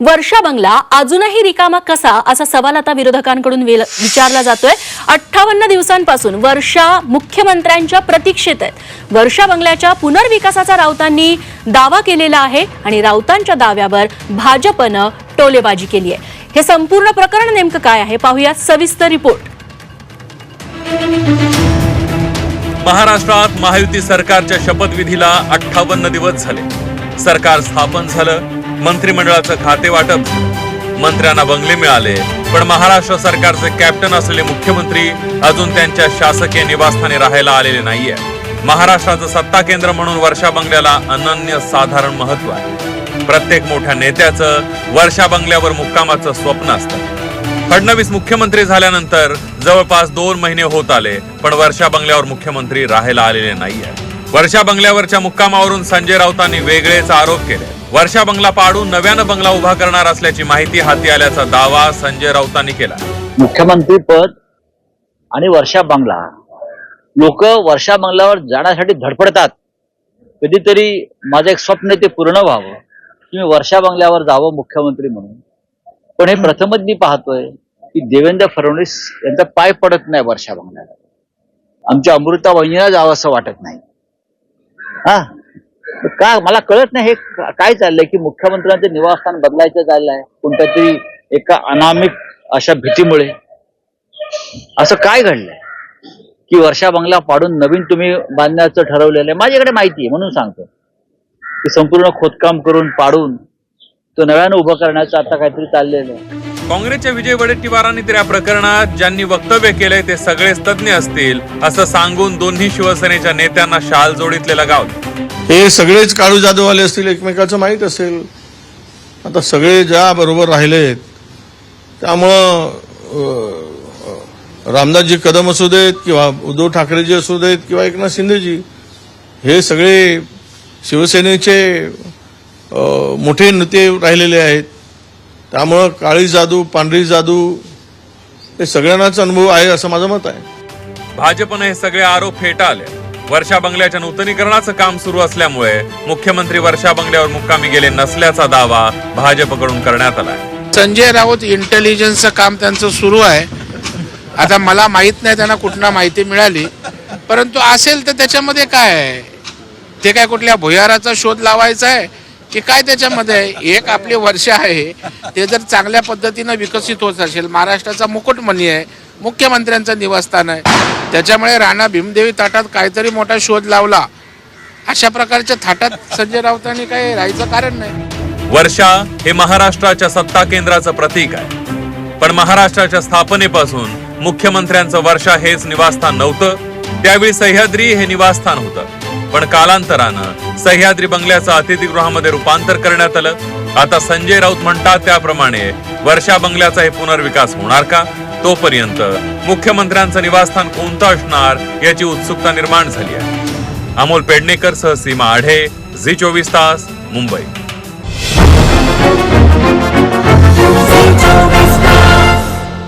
वर्षा बंगला अजूनही रिकामा कसा? असा सवाल आता विरोधकांकडून विचारला जातोय. अठ्ठावन्न दिवसांपासून वर्षा मुख्यमंत्र्यांच्या प्रतीक्षेत आहेत. वर्षा बंगल्याच्या पुनर्विकासाचा राऊतांनी दावा केलेला आहे आणि राऊतांच्या दाव्यावर भाजपनं टोलेबाजी केली आहे. हे संपूर्ण प्रकरण नेमकं काय आहे? पाहूया सविस्तर रिपोर्ट. महाराष्ट्रात महायुती सरकारच्या शपथविधीला अठ्ठावन्न दिवस झाले. सरकार स्थापन झालं मंत्रिमंडळाचं खाते वाटप. मंत्र्यांना बंगले मिळाले. पण महाराष्ट्र सरकारचे कॅप्टन असलेले मुख्यमंत्री अजून त्यांच्या शासकीय निवासस्थानी राहायला आलेले नाहीये. महाराष्ट्राचं सत्ता केंद्र म्हणून वर्षा बंगल्याला अनन्य साधारण महत्त्व आहे. प्रत्येक मोठ्या नेत्याचं वर्षा बंगल्यावर मुक्कामाचं स्वप्न असतं. फडणवीस मुख्यमंत्री झाल्यानंतर जवळपास दोन महिने होत आले पण वर्षा बंगल्यावर मुख्यमंत्री राहायला आलेले नाहीये. वर्षा बंगल्यावरच्या मुक्कामावरून संजय राऊतांनी वेगळेच आरोप केले. वर्षा बंगला पाडून नव्यानं बंगला उभा करणार असल्याची माहिती हाती आल्याचा दावा संजय राऊतांनी केला. मुख्यमंत्री पद आणि वर्षा बंगला. लोक वर्षा बंगल्यावर जाण्यासाठी धडपडतात. कधीतरी माझं एक स्वप्न ते पूर्ण व्हावं. की मी वर्षा बंगल्यावर जावं मुख्यमंत्री म्हणून. पण हे प्रथमच मी पाहतोय की देवेंद्र फडणवीस यांचा पाय पडत नाही वर्षा बंगल्याला आमच्या अमृता वहिनीला जावं असं वाटत नाही. हा? का? मला कळत नाही हे काय चाललंय की मुख्यमंत्र्यांचं निवासस्थान बदलायचं चाललंय कोणत्या तरी एका अनामिक अशा भीतीमुळे? असं काय घडलंय? की वर्षा बंगला पाडून नवीन तुम्ही बांधण्याचं ठरवलेलं आहे माझ्याकडे माहिती आहे म्हणून सांगतो. की संपूर्ण खोदकाम करून पाडून तो नव्यानं उभं करण्याचं आता काहीतरी चाललेलं आहे. काँग्रेसच्या विजय वडेट्टीवारांनी तर या प्रकरणात ज्यांनी वक्तव्य केलंय ते सगळेच तज्ज्ञ असतील असं सांगून दोन्ही शिवसेनेच्या नेत्यांना शाल जोडीतले लगावले हे सगळेच काळू जादूवाले असतील एकमेकाचं माहीत असेल. आता सगळे ज्या बरोबर राहिलेत त्यामुळं रामदासजी कदम असू देत किंवा उद्धव ठाकरेजी असू देत किंवा एकनाथ शिंदेजी हे सगळे शिवसेनेचे मोठे नेते राहिलेले आहेत. त्यामुळं काळी जादू पांढरी जादू हे सगळ्यांनाच अनुभव आहे असं माझं मत आहे. भाजपने हे सगळे आरोप फेटाळले. वर्षा बंगल्याच्या नूतनीकरणाचं काम सुरू असल्यामुळे मुख्यमंत्री वर्षा बंगल्यावर मुक्कामी गेले नसल्याचा दावा भाजपकडून करण्यात आला संजय राऊत इंटेलिजन्सचं काम त्यांचं सुरू आहे. आता मला माहीत नाही त्यांना कुठनं माहिती मिळाली. परंतु असेल तर त्याच्यामध्ये काय आहे? ते काय कुठल्या भुयाराचा शोध लावायचा आहे? की काय त्याच्यामध्ये एक आपले वर्ष आहे. ते जर चांगल्या पद्धतीनं विकसित होत असेल महाराष्ट्राचा मुकुटमणी आहे मुख्यमंत्र्यांचं निवासस्थान आहे त्याच्यामुळे राणा भीमदेवी ताटात काहीतरी मोठा शोध लावला. अशा प्रकारच्या थाटात संजय राऊतांनी काही राहायचं कारण नाही. वर्षा हे महाराष्ट्राच्या सत्ता केंद्राचं प्रतीक आहे. पण महाराष्ट्राच्या स्थापनेपासून मुख्यमंत्र्यांचं वर्षा हेच निवासस्थान नव्हतं. त्यावेळी सह्याद्री हे निवासस्थान होतं. पण कालांतरानं सह्याद्री बंगल्याचं अतिथीगृहामध्ये रूपांतर करण्यात आलं. आता संजय राऊत म्हणतात त्याप्रमाणे वर्षा बंगल्याचा हे पुनर्विकास होणार का? तोपर्यंत मुख्यमंत्र्यांचं निवासस्थान कोणतं असणार याची उत्सुकता निर्माण झाली आहे. अमोल पेडणेकर सह सीमा आढे झी चोवीस तास मुंबई.